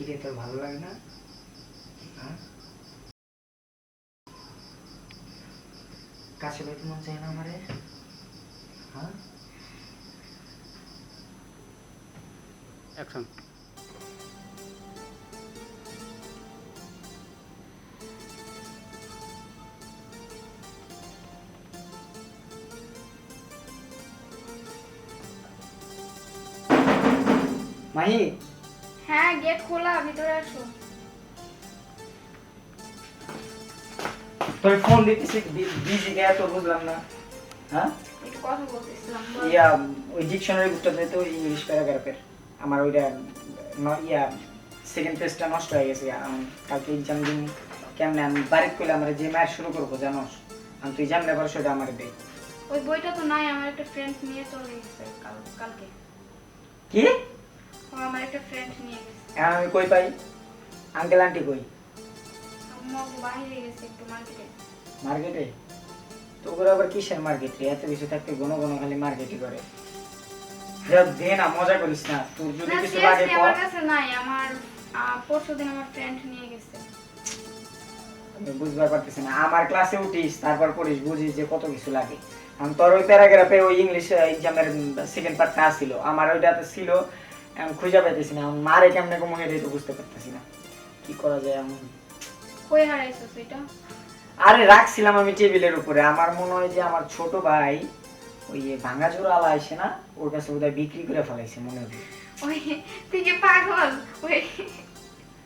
কিরে তোর ভালো লাগে না। হ্যাঁ? কাছে পেতে মন চাই না আমারে। হ্যাঁ? অ্যাকশন মাহি হ্যাঁ গেট খোলা ভিতরে আসো। তোর ফোন দিতেছি বিজি কে তো বুঝলাম না। হ্যাঁ? একটু কথা বলতেছিলাম ইয়া ওই ডিকশনারি বুকটা দিতে ওই ইংলিশ প্যারাগ্রাফের আমার ওইটা ন- ইয়া সেকেন্ড পেজটা নষ্ট হয়ে গেছে কালকে এক্সাম দিন কেমনে আমি বাড়িতে করলে আমার যে ম্যাথ শুরু করব জানোস? আমি তুই জানলে পারো সেটা আমার দে ওই বইটা তো নাই আমার একটা ফ্রেন্ড নিয়ে চলে গেছে কালকে। কি? আমার একটা ফ্রেন্ড নিয়ে গেছে। এখন আমি কই পাই? আঙ্কেল আন্টি কই? বাইরে গেছে একটু মার্কেটে মার্কেটে? তো ওগুলো আবার কিসের মার্কেট রে? এত কিছু থাকতে ঘন ঘন খালি মার্কেটই করে। দে না মজা করিস না। তোর যদি কিছু লাগে কর। আমার কাছে নাই। আমার আমার ফ্রেন্ড নিয়ে গেছে। আমি বুঝবার পারতেছি না। আমার ক্লাসে উঠিস তারপর পড়িস বুঝিস যে কত কিছু লাগে। আমি তোর ওই প্যারাগ্রাফে ওই ইংলিশ এক্সামের সেকেন্ড পার্টটা ছিল আমার ওইটাতে ছিল আমি খুঁজে পাইতেছি না মারে কেমনে কমে এটাই তো বুঝতে পারতেছি না। কি করা যায় এমন? কই হারাইছো সেটা আরে রাখছিলাম আমি টেবিলের উপরে আমার মনে হয় যে আমার ছোট ভাই ওই ভাঙাচোরা আলা আসে না ওর কাছে বোধহয় বিক্রি করে ফেলাইছে মনে হয়। ওই তুই কি পাগল? ওই।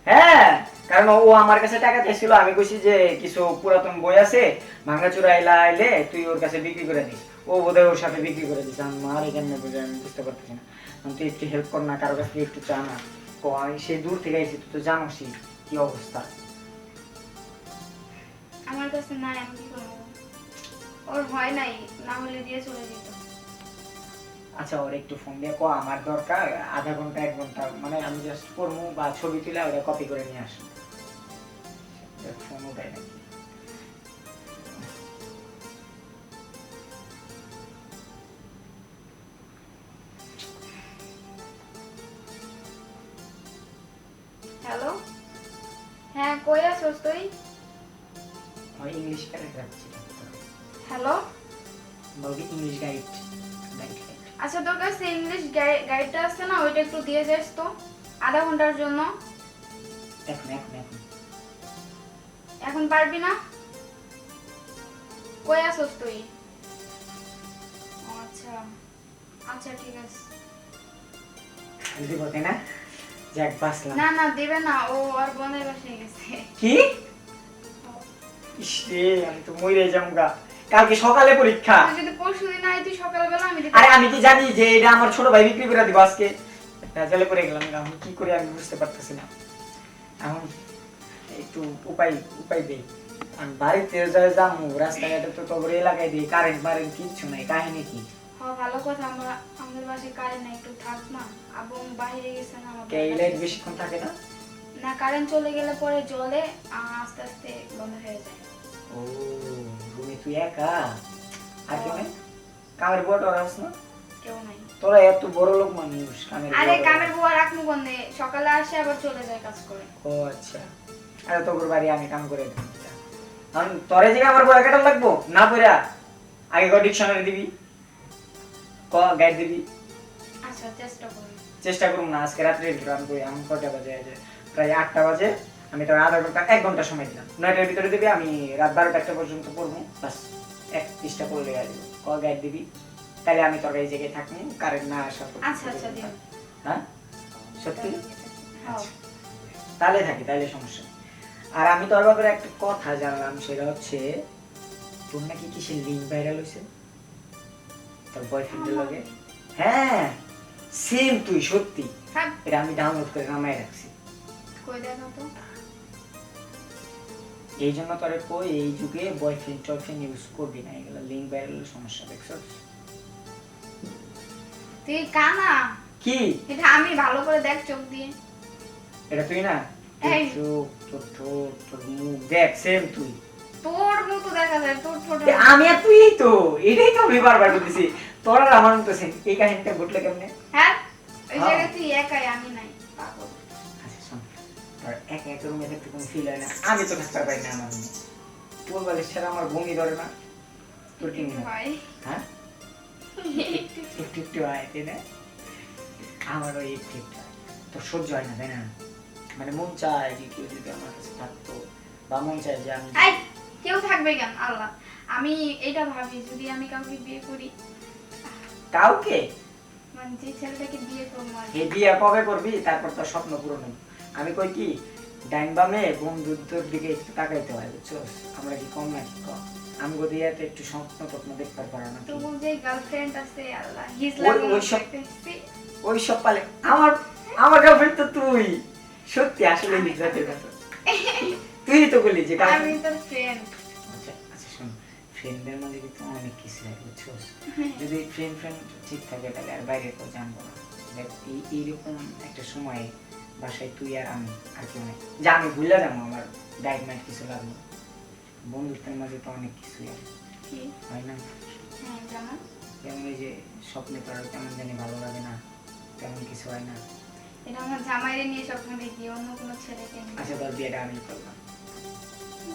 হ্যাঁ কারণ ও আমার কাছে টাকা চাইছিল আমি কইছি যে কিছু পুরাতন বই আছে ভাঙাচোরা আইলা আইলে তুই ওর কাছে বিক্রি করে দিস। ও বোধহয় ওর সাথে বিক্রি করে দিস আমি মার এখানে বুঝে আমি বুঝতে পারতেছি না। তুই একটু হেল্প কর না কারও কাছ থেকে একটু চা না ও আমি সেই দূর থেকে আইছি তুই তো জানোসই কি অবস্থা। আমার কাছে নাই আমি কি করব ওর হয় নাই না হলে দিয়ে চলে যেত। আচ্ছা ওর একটু ফোন দিয়ে কো আমার দরকার আধা ঘণ্টা এক ঘণ্টা মানে আমি জাস্ট পড়ব বা ছবি তুলে ওটা কপি করে নিয়ে আসব ফোন ওটাই নাকি হ্যাঁ কই আছোস তুই? ওই ইংলিশ প্যারাগ্রাফ হ্যালো বলবি ইংলিশ গাইড আচ্ছা তোর কাছে ইংলিশ গাইডটা আছে না? ওইটা একটু দিয়ে যাস তো আধা ঘণ্টার জন্য। এখন এখন এখন। এখন পারবি না? কই আছোস তুই? আচ্ছা। আচ্ছা ঠিক আছে। না? যাক না না দেবে না ও আর বোনের বাসায় গেছে। কি? আমি তো মরে গা। কালকে সকালে পরীক্ষা। যদি পরশু দিন আই তুই সকালবেলা আমি আরে আমি কি জানি যে এটা আমার ছোট ভাই বিক্রি করে দিব আজকে। ভেজালে পড়ে গেলাম এখন কি করে আমি বুঝতে পারতেছি না। এখন একটু উপায় উপায় দেই। আমি বাড়িতে যাই যাব রাস্তাঘাটে তো তোর এলাকায় দিই কারেন্ট মারেন্ট কিচ্ছু নাই কাহিনী কি? ভালো কথা আমরা আমাদের বাসায় কারেন্ট নাই একটু থাক না আবু বাইরে গেছে না আমার কে এই লাইট বেশিক্ষণ থাকে না? না কারেন্ট চলে গেলে পরে জলে আস্তে আস্তে বন্ধ হয়ে যায়। ও রুমে তুই একা? আর কেউ নেই? কামের ওরা আস না? কেউ নাই। তোরা এত বড় লোক মানুষ কামের আরে কামের বুয়া রাখমু গন্ধে সকালে আসে আবার চলে যায় কাজ করে। ও আচ্ছা। আরে তোর বাড়ি আমি কাম করে দিই তোরে যে আমার বড় কাটা লাগবো? না পড়া আগে ক ডিকশনারি দিবি। ক গাইড দিবি? আচ্ছা চেষ্টা করি চেষ্টা করুন না আজকে রাত্রে রান করি আমি কটা বাজে আছে প্রায় আটটা বাজে আমি তোর আধা ঘণ্টা এক ঘণ্টা সময় দিলাম। নয়টার ভিতরে দিবি আমি রাত বারোটা একটা পর্যন্ত পড়ব বাস এক পৃষ্ঠা পড়লে আসব ক গাইড দিবি? তাহলে আমি তোর এই জায়গায় থাকব কারেন্ট না আসা আচ্ছা আচ্ছা হ্যাঁ? সত্যি? হ্যাঁ তাহলে থাকি তাহলে সমস্যা আর আমি তোর ব্যাপারে একটা কথা জানলাম সেটা হচ্ছে তোর নাকি কিসের লিঙ্ক ভাইরাল হয়েছে তোর বয়ফ্রেন্ডের লগে? হ্যাঁ সেম তুই সত্যি। হ্যাঁ। এটা আমি ডাউনলোড করে নামাই রাখছি। কই দেখো তো। এই জন্য তোরে কই এই যুগে বয়ফ্রেন্ড টয়ফ্রেন্ড ইউজ করবি না। এগুলো লিঙ্ক ভাইরালের সমস্যা দেখছ? তুই কানা। কি? এটা আমি ভালো করে দেখ চোখ দিয়ে। এটা তুই না? এই। চোখ তোর ঠোঁট তোর মুখ দেখ সেম তুই। তোর মতো দেখা তোর আমি আর তুই তো এটাই তো আমি বারবার বলতেছি। তোর আর আমার মতো। এই কাহিনীটা ঘটলে কেমনে? হ্যাঁ ওই হ্যাঁ। জায়গায় তুই একাই আমি নাই। পাগল। আচ্ছা শোন আর একা একা রুমে থাকতে কোনো ফিল হয় না। আমি তো থাকতে পারি না আমার রুমে তোর বালিশ ছাড়া আমার বমি ধরে না। তোর কি মনে হয়? হ্যাঁ। একটু। একটু হয় তাই না? আমারও একটু একটু তোর সহ্য হয় না তাই না? মানে মন চায় যে কেউ যদি আমার কাছে থাকতো বা মন চায় যে আমি কেউ থাকবে কেন? আল্লাহ। আমি এটা ভাবি যদি আমি কাউকে বিয়ে করি? কাউকে? মানে যে ছেলেটাকে বিয়ে করব আর কি। এই বিয়ে কবে করবি? তারপর তোর স্বপ্ন পূরণ হবে। আমি কই কি ডাইন বামে বন্ধুত্বর দিকে একটু তাকাইতে হয় বুঝছ আমরা কি কম নাকি কম আমি যদি এত একটু স্বপ্ন টপ্ন দেখতে পারো না। তবু যে গার্লফ্রেন্ড আছে আল্লাহ হিজ ওই- ওই সব- ওই সব পালে আমার আমার গার্লফ্রেন্ড তো তুই। সত্যি আসলে কথা তুই তো বললি যে আমি girlfriend- তোর ফ্রেন্ড ফ্রেন্ডদের মধ্যে কিন্তু অনেক কিছু হয় বুঝছ? যদি ফ্রেন্ড ফ্রেন্ড ঠিক থাকে তাহলে আর বাইরে কেউ জানব না। এই এইরকম একটা সময়ে বাসায় তুই আর আমি আর কেউ নেই। যা আমি ভুলে যাব আমার ডাইট মাইট কিছু লাগবে। বন্ধুত্বের মাঝে তো অনেক আছে। হয় না? হ্যাঁ যেমন ওই যে স্বপ্নে করার কেমন জানি ভালো লাগে না তেমন কিছু হয় না। এটা আমার জামাইরে নিয়ে স্বপ্ন দেখি অন্য কোনো ছেলেকে আচ্ছা তোর বিয়েটা আমি করলাম।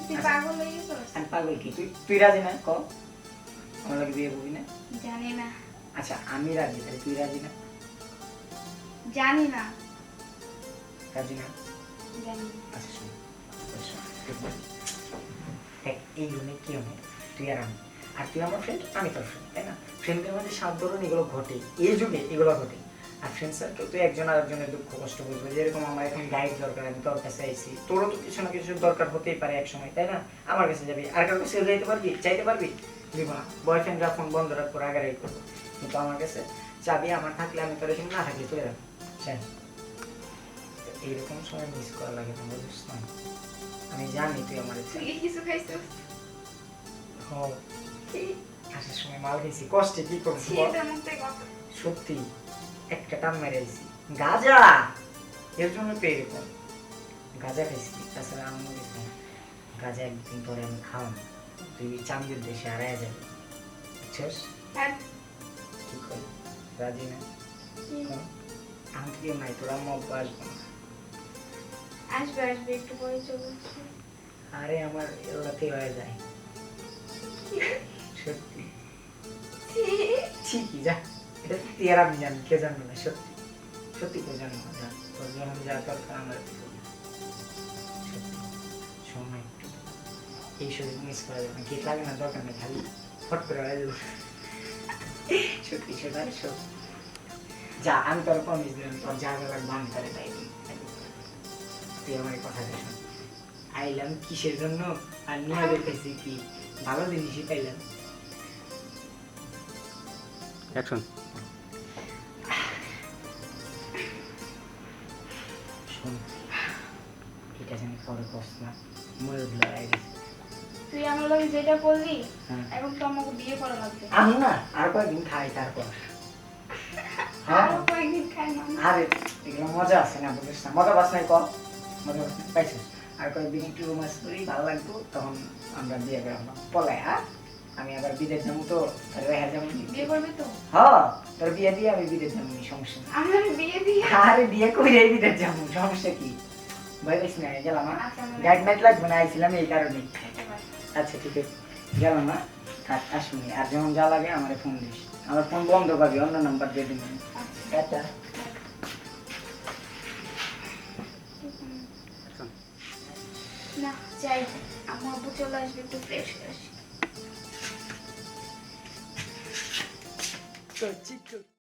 তুই। পাগল হয়ে গেছিস? আমি পাগল কি? তুই তুই রাজি না? ক আমার লাগে বিয়ে করবি না? জানি না। আচ্ছা আমি রাজি তাহলে তুই রাজি না? জানি না। রাজি না? জানি আচ্ছা শোন। ওই শোন, তুই বল। দেখ এই রুমে কেউ নেই তুই আর আমি। আর তুই আমার ফ্রেন্ড আমি তোর ফ্রেন্ড তাই না? ফ্রেন্ডদের মধ্যে সাত এগুলো ঘটে। এই যুগে এগুলো ঘটে। ফ্রেন্ড সার্কেল তুই একজন আর একজনের দুঃখ কষ্ট বুঝবে। যেরকম আমার এখন গাইড দরকার আমি তোর কাছে আইছি। তোরও তো কিছু না কিছু দরকার হতেই পারে এক সময় তাই না? আমার কাছে যাবি। আর কারও কাছে যাইতে পারবি? চাইতে পারবি? দিব না। বয়ফ্রেন্ডরা ফোন বন্ধ রাখব আগারাই করব। কিন্তু আমার কাছে চাবি আমার থাকলে আমি তোর না থাকলে চলে যাব শেষ তো এইরকম সময় মিস করা লাগে না বুঝিস না? আমি জানি তুই আমার তুই কিছু খাইছিস ও আসার সময় মাল খেয়েছি কষ্টে কি করব ছি, বল? তোর মুখ থেকে কথা। সত্যি। একটা টান মেরেছি। গাজা! এর জন্য তো এরকম। গাজা খাইছি। তাছাড়া আমার কিছু না। গাজা একদিন পরে আমি খাওয়াম তুই চান্দের দেশে হারায় যাবে। বুঝছস? আর কি করি? রাজি না? আমি থেকে নাই? তোরা আব্বা আসব না? আসবে আসবে। একটু পরে চলে আরে আমার এলাতে হয়ে যায়। সত্যি। ঠিকই যা। তুই কে জানবে না? সত্যি। সত্যি কেউ জানবে না? তোর যা দরকার সময় এই মিস করা যাবে কি লাগে না, দরকার নেই, খালি ফট করে সত্যি সেটা সত্যি যা, আমি তোর প্রমিস দিলাম, তোর যা তাই তুই আমার কথা আইলাম কিসের জন্য? আর নিয়ে দেখতেছি কি? ভালো জিনিসই পাইলাম। অ্যাকশন শোন এটা যেন পরে কষ্ট না ময়ূর লড়াই তুই আমার লগে যেটা করলি হ্যাঁ। এখন তো আমাকে বিয়ে করা লাগবে। আমি না আর কয়েকদিন খাই তারপর। হ্যাঁ। কয়েকদিন খাই না। আরে এগুলো মজা আছে না বুঝিস না। মজা পাস নাই কর মজা পাস পাইছিস। আর কয়েকদিন একটু রোমান্স করি ভালো লাগতো তখন আমরা বিয়ে করলাম পলাই হ্যাঁ? আমি আবার বিদেশ যাব তো যাব বিয়ে করবি তো? হ্যাঁ তোর বিয়ে দিয়ে আমি বিদেশ যাব সমস্যা আমার বিয়ে দিয়ে? আরে বিয়ে করে বিদেশ যাব সমস্যা কি? ভয় না গেলাম হ্যাঁ? আচ্ছা, গাইড মাইট লাগবে না আইছিলাম এই কারণেই। একেবারে। আচ্ছা ঠিক আছে। গেলাম না থাক আসবি আর যখন যা লাগে আমার ফোন দিস। আমার ফোন বন্ধ পাবি অন্য নাম্বার দিয়ে দিবি। আচ্ছা। আচ্ছা না যাই আমার আব্বু চলে আসবে একটু ফ্রেশ হয়ে আসি তো চিকু